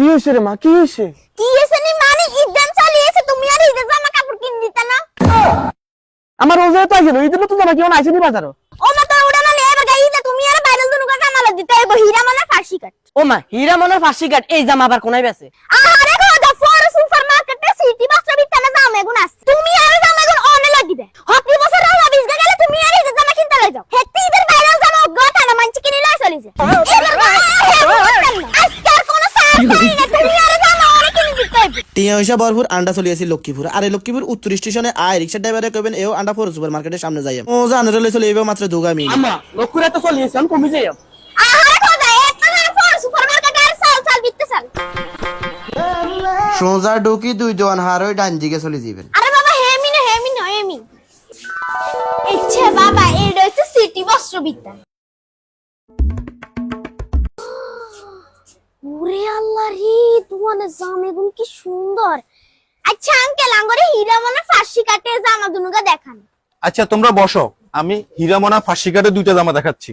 কি হয়েছে রে মা? কি হয়েছে? কি এসে নি? মানে ঈদান চালিয়েছে। তুমি আর ঈদের জামা কাপড় কিনে দিতে না? আমার রোজা তো গেল ঈদের নতুন জামা আইসেনি বাজারও? ও মা তো উড়া না এবার গাই ঈদে তুমি আর বাইরেল দুনু দিতে এবার হীরা মানে ফাঁসি কাট। ও মা হীরা মনে ফাঁসি কাট এই জামা আবার কোনায় বেছে আরে খোদা ফর সুপার মার্কেটে সিটি বিতানে জামা এগুন আছে। তুমি আর জামা এগুন অনে লাগিবে হকি বছর বিশ গেলে তুমি আর ঈদের জামা কিনতে যাও। হেত্তি ঈদের বাইরেল জামা গতা না মানছি কিনে লই চলি যে এবার আজকাল কোন সার নাই না তুমি আর জামা অনে কিনে দিতে হইবে টিয়া ভরপুর আন্ডা চলি আছে লক্ষ্মীপুর। আর এই লক্ষ্মীপুর উত্তর স্টেশনে আয় রিক্সা ড্রাইভারে কবেন এও আন্ডা ফোর সুপার মার্কেটের সামনে যাই ও জানারে লই চলে এবে মাত্র দুগা মিনিট। আমা লক্ষ্যরে তো চলিয়েছে আমি কমে যাই আরে খোদা একটা না ফর সুপার মার্কেটে আর সাল সাল বিকতে সাল সোজা ঢুকি দুই দোয়ান হার ওই ডান দিকে চলে যাবেন আরে বাবা হেমি না হেমি না হেমি ইচ্ছে বাবা এটা হচ্ছে সিটি বস্ত্রবিদ্যা। ওরে আল্লাহ রে তোমার জামা গুন কি সুন্দর। আচ্ছা আঙ্কেল আঙ্গরে হীরা মানে ফাঁসি কাটে জামা দুনুগা দেখান। আচ্ছা তোমরা বসো। আমি হীরামনা ফাঁসি কাটে দুইটা জামা দেখাচ্ছি।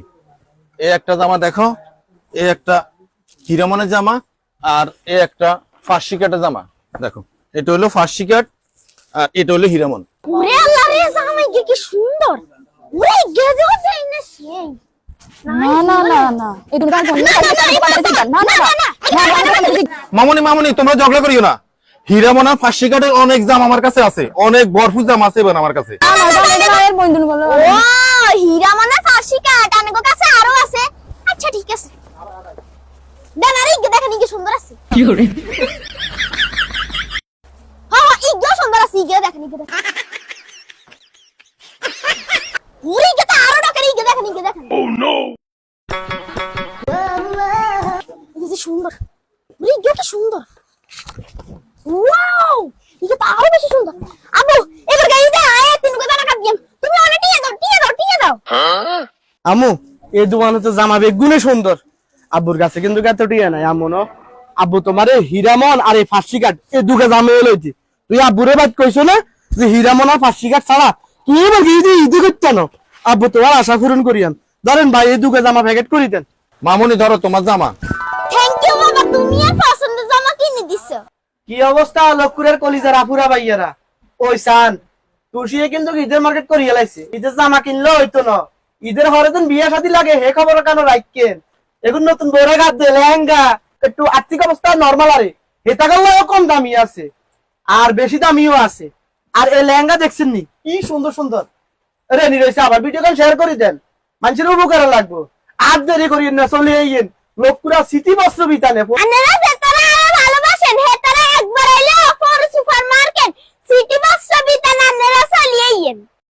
এই একটা জামা দেখো এই একটা হীরামনের জামা আর এই একটা ফাঁসি কাটা জামা। দেখো এটা হলো ফাঁসি কাট আর এটা হলো হীরামন। ওরে আল্লাহ রে জামা কি কি সুন্দর। ওরে গেজো যাই না সেই মামনি মামনি তোমরা ঝগড়া করিও না হীরামনা ফাঁসি কাটের অনেক জাম আমার কাছে আছে অনেক বরফুজ জাম আছে এবার আমার কাছে এর বন্ধু বলো ও হীরা মানে ফাঁসি কাট আনেগো কাছে আরও আছে আচ্ছা ঠিক আছে দেন আরে ইগে দেখেন ইগে সুন্দর আছে কি করে হ্যাঁ হ্যাঁ ইগে সুন্দর আছে ইগে দেখেন ইগে দেখেন সুন্দর। ইগে কি সুন্দর। ওয়াও ইগে তো আরও বেশি সুন্দর। আবু এবার গাই দে আয় তিন গো জামা কাপ দিম তুমি অনেক টিয়ে দাও টিয়ে দাও টিয়ে দাও। আমু এই দোকানে তো জামা বেগুনে সুন্দর। আব্বুর কাছে কিন্তু এত টিয়া নাই আম্মু ন। আব্বু তোমার হীরামন আর এই ফাঁসি কাট এই দুকে জামা লইছি তুই আব্বুরে বাদ কইছো না যে হীরামন আর ফাঁসি কাট ছাড়া তুই এবার গিয়ে দিয়ে ইদি করতে না? আব্বু তোমার আশা পূরণ করিয়ান। ধরেন ভাই এই দুকে জামা প্যাকেট করি দেন মামনি ধরো তোমার জামা। তুমি আর পছন্দের জামা কিনে দিছো। কি অবস্থা কলিজার ভাইয়ারা? ওই সান তুষিয়ে কিন্তু ঈদের মার্কেট করিয়া লাইছে। ঈদের জামা ঈদের হরে দিন বিয়ে শাদী লাগে, হে খবর কেন রাখকেন এখন নতুন লেহেঙ্গা। একটু আর্থিক অবস্থা নর্মাল আরে। হেতা গেলেও কম দামি আছে। আর বেশি দামিও আছে। আর এই লেহেঙ্গা দেখছেন নি? কি সুন্দর সুন্দর। রেনি রয়েছে আবার ভিডিও কল শেয়ার করে দেন। মানুষের উপকার লাগবো। আর দেরি করিয়েন না, চলে লোকপুরা সিটি বস্ত্র বিতানে